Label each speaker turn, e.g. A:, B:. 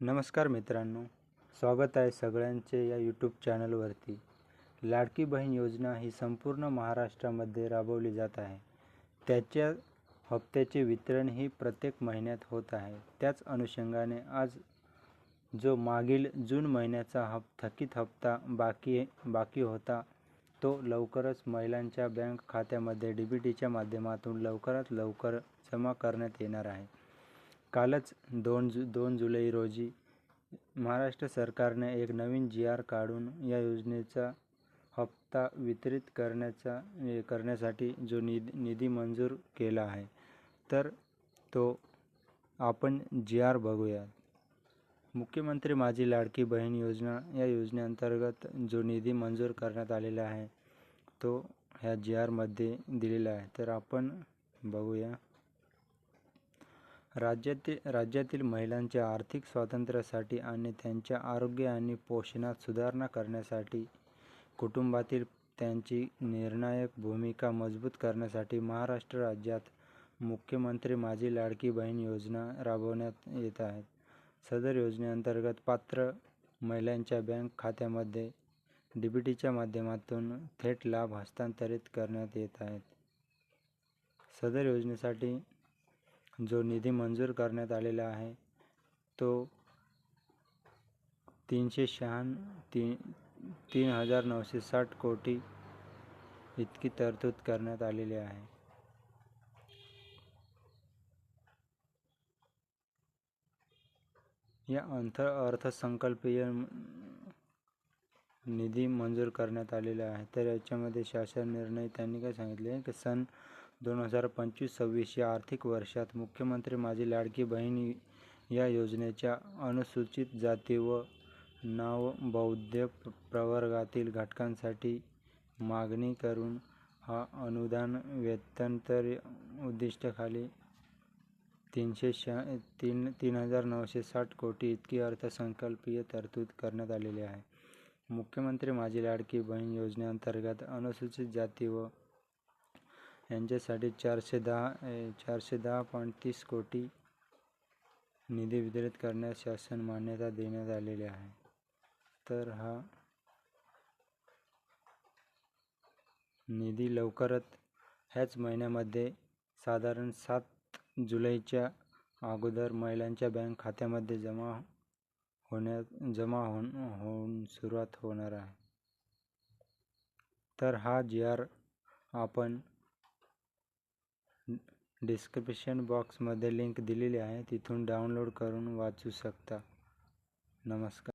A: नमस्कार मित्रांनो स्वागत आहे सगळ्यांचे या यूट्यूब चॅनलवरती. लाडकी बहीण योजना ही संपूर्ण महाराष्ट्रामध्ये राबवली जात आहे. त्याच्या हप्त्याचे वितरण ही प्रत्येक महिन्यात होत आहे. त्याच अनुषंगाने आज जो मागील जून महिन्याचा हप थकीत हप्ता बाकी बाकी होता तो लवकरच महिलांच्या बँक खात्यामध्ये डी बी टीच्या माध्यमातून लवकरात लवकर जमा करण्यात येणार आहे. कालच दोन जु दोन जुलै रोजी महाराष्ट्र सरकारने एक नवीन जी आर काढून या योजनेचा हप्ता वितरित करण्याचा करण्यासाठी जो निधी निधी मंजूर केला आहे तर तो आपण जी आर बघूया मुख्यमंत्री माझी लाडकी बहीण योजना या योजनेअंतर्गत जो निधी मंजूर करण्यात आलेला आहे तो ह्या जी आरमध्ये दिलेला आहे. तर आपण बघूया. राज्यातील राज्यातील महिलांच्या आर्थिक स्वातंत्र्यासाठी आणि त्यांच्या आरोग्य आणि पोषणात सुधारणा करण्यासाठी कुटुंबातील त्यांची निर्णायक भूमिका मजबूत करण्यासाठी महाराष्ट्र राज्यात मुख्यमंत्री माझी लाडकी बहीण योजना राबवण्यात येत आहेत सदर योजनेअंतर्गत पात्र महिलांच्या बँक खात्यामध्ये डी बी टीच्या माध्यमातून थेट लाभ हस्तांतरित करण्यात येत आहेत. सदर योजनेसाठी जो निधी मंजूर करण्यात आलेला आहे तो तीनशे शहाण तीन तीन हजार नऊशे साठ कोटी इतकी तरतूद करण्यात आलेली आहे. या अंतर अर्थसंकल्पीय निधी मंजूर करण्यात आलेला आहे. तर याच्यामध्ये शासन निर्णय त्यांनी काय सांगितले की सन दोन हजार पंचवीस सव्वीस या आर्थिक वर्षात मुख्यमंत्री माझी लाडकी बहीण या योजनेच्या अनुसूचित जाती व नावबौद्ध प्रवर्गातील घटकांसाठी मागणी करून हा अनुदान वेतनतर उद्दिष्टाखाली तीनशे शहा तीन तीन हजार नऊशे साठ कोटी इतकी अर्थसंकल्पीय तरतूद करण्यात आलेली आहे. मुख्यमंत्री माझी लाडकी बहीण योजनेअंतर्गत अनुसूचित जाती व यांच्यासाठी चारशे दहा चारशे दहा पॉईंट तीस कोटी निधी वितरित करण्यास शासन मान्यता देण्यात आलेली आहे. तर हा निधी लवकरच ह्याच महिन्यामध्ये साधारण सात जुलैच्या अगोदर महिलांच्या बँक खात्यामध्ये जमा होण्यात जमा होऊन होऊन सुरुवात होणार आहे. तर हा जी आर आपण डिस्क्रिप्शन बॉक्समध्ये लिंक दिलेली आहे तिथून डाउनलोड करून वाचू शकता. नमस्कार.